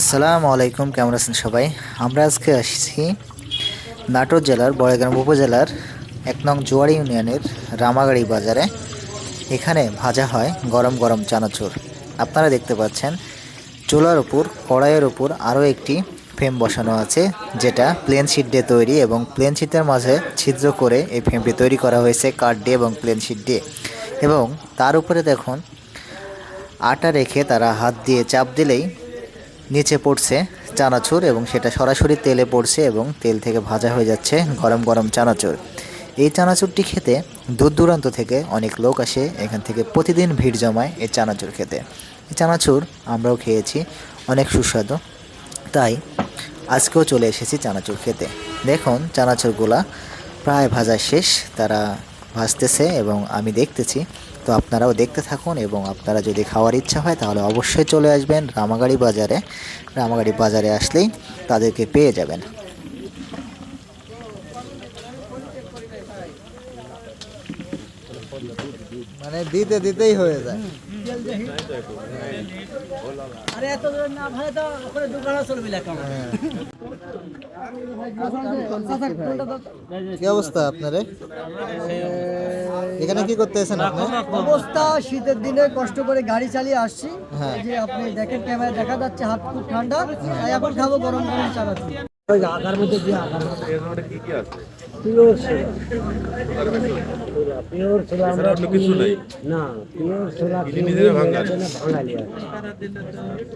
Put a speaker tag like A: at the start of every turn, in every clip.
A: আসসালামু আলাইকুম, কেমন আছেন সবাই? আমরা আজকে আসছি নাটোর জেলার বড়গ্রাম উপজেলার এক নং জোয়ারি ইউনিয়নের রামাগাড়ি বাজারে। এখানে ভাজা হয় গরম গরম চানাচুর। আপনারা দেখতে পাচ্ছেন, চুলার উপর, কড়াইয়ের উপর আরও একটি ফ্রেম বসানো আছে, যেটা প্লেন শিট দিয়ে তৈরি এবং প্লেন শিটের মাঝে ছিদ্র করে এই ফ্রেমটি তৈরি করা হয়েছে কাঠ দিয়ে এবং প্লেন শিট দিয়ে। এবং তার উপরে দেখুন, আটা রেখে তারা হাত দিয়ে চাপ দিলেই নিচে পড়ছে চানাচুর এবং সেটা সরাসরি তেলে পড়ছে এবং তেল থেকে ভাজা হয়ে যাচ্ছে গরম গরম চানাচুর। এই চানাচুরটি খেতে দূর দূরান্ত থেকে অনেক লোক আসে, এখান থেকে প্রতিদিন ভিড় জমায় এই চানাচুর খেতে। এই চানাচুর আমরাও খেয়েছি, অনেক সুস্বাদু। তাই আজকেও চলে এসেছি চানাচুর খেতে। দেখুন, চানাচুরগুলা প্রায় ভাজা শেষ, তারা ভাজতেছে এবং আমি দেখতেছি। তো আপনারাও দেখতে থাকুন এবং আপনারা যদি খাওয়ার ইচ্ছা হয় তাহলে অবশ্যই চলে আসবেন রামাগাড়ি বাজারে। রামাগাড়ি বাজারে আসলেই তাদেরকে পেয়ে যাবেন। মানে দিতে দিতেই হয়ে যায়।
B: আরে এত না ভাই তো ওখানে দোকানে চলবে
A: কি অবস্থা আপনারে এখানে কি করতে এসেছেন আপনি?
B: অবস্থা শীতের দিনে কষ্ট করে গাড়ি চালিয়ে আসছি।
A: হ্যাঁ।
B: যে আপনি দেখেন ক্যামেরা দেখা যাচ্ছে হাত খুব ঠান্ডা। তাই এখন খাব গরম গরম চালাচ্ছি আগার মধ্যে দিয়ে আগার পিওর পিওর ছোলা আমরা
C: কিছু নাই।
B: না পিওর ছোলা
C: নিজেরা ভাঙাল।
B: বাঙালি আছে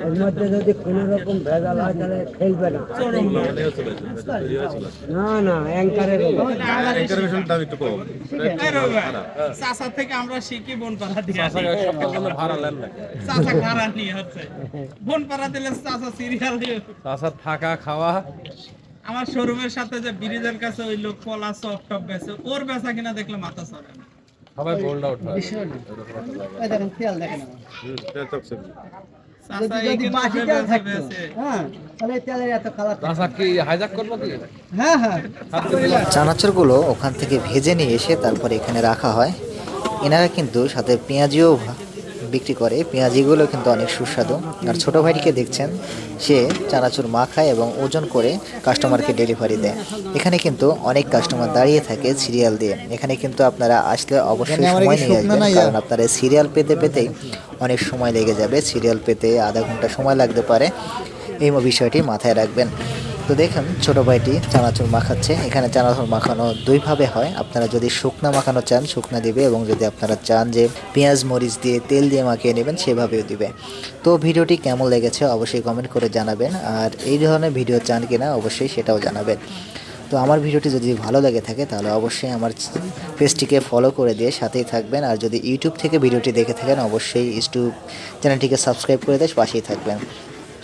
B: এর মধ্যে যদি কোনো রকম ভেজাল হয় তাহলে খেলবে না। না না অ্যাঙ্কারের
C: ইন্টারভিউশন দাম একটু কম।
D: চাষা থেকে আমরা শিখি চাষা নিয়ে হচ্ছে। দিলে চাষা সিরিয়াল দিয়ে
C: থাকা খাওয়া।
D: আমার শোরুমের সাথে যে ব্রিজের কাছে ওই লোক কলা সফট টপ বেচে ওর বেচা কিনা দেখলে মাথা চড়ে না।
C: সবাই বোল্ড আউট হয়।
B: দেখেন খেয়াল দেখেন তেল। হ্যাঁ হ্যাঁ হ্যাঁ।
A: চানাচুরগুলো। ওখান থেকে ভেজে নিয়ে এসে তারপরে এখানে রাখা হয়। এনারা কিন্তু সাথে পেঁয়াজিও বিক্রি করে পেঁয়াজিগুলো কিন্তু অনেক সুস্বাদু। আর ছোটো ভাইটিকে দেখছেন সে চানাচুর মাখায় এবং ওজন করে কাস্টমারকে ডেলিভারি দেয়। এখানে কিন্তু অনেক কাস্টমার দাঁড়িয়ে থাকে সিরিয়াল দিয়ে। এখানে কিন্তু আপনারা আসলে অবশ্যই সময় নিয়ে আসবেন কারণ আপনারা সিরিয়াল পেতে পেতেই অনেক সময় লেগে যাবে। সিরিয়াল পেতে আধা ঘণ্টা সময় লাগতে পারে। এই বিষয়টি মাথায় রাখবেন। তো দেখুন, ছোটো ভাইটি চানাচুর মাখাচ্ছে। এখানে চানাচুর মাখানো দুইভাবে হয়। আপনারা যদি শুকনা মাখানো চান, শুকনা দিবে এবং যদি আপনারা চান যে পেঁয়াজ, মরিচ দিয়ে তেল দিয়ে মাখিয়ে নেবেন, সেভাবেও দিবে। তো ভিডিওটি কেমন লেগেছে অবশ্যই কমেন্ট করে জানাবেন। আর এই ধরনের ভিডিও চান কিনা অবশ্যই সেটাও জানাবেন। তো আমার ভিডিওটি যদি ভালো লেগে থাকে, তাহলে অবশ্যই আমার পেজটিকে ফলো করে দিয়ে সাথেই থাকবেন। আর যদি ইউটিউব থেকে ভিডিওটি দেখে থাকেন, অবশ্যই ইউটিউব চ্যানেলটিকে সাবস্ক্রাইব করে দিয়ে পাশেই থাকবেন।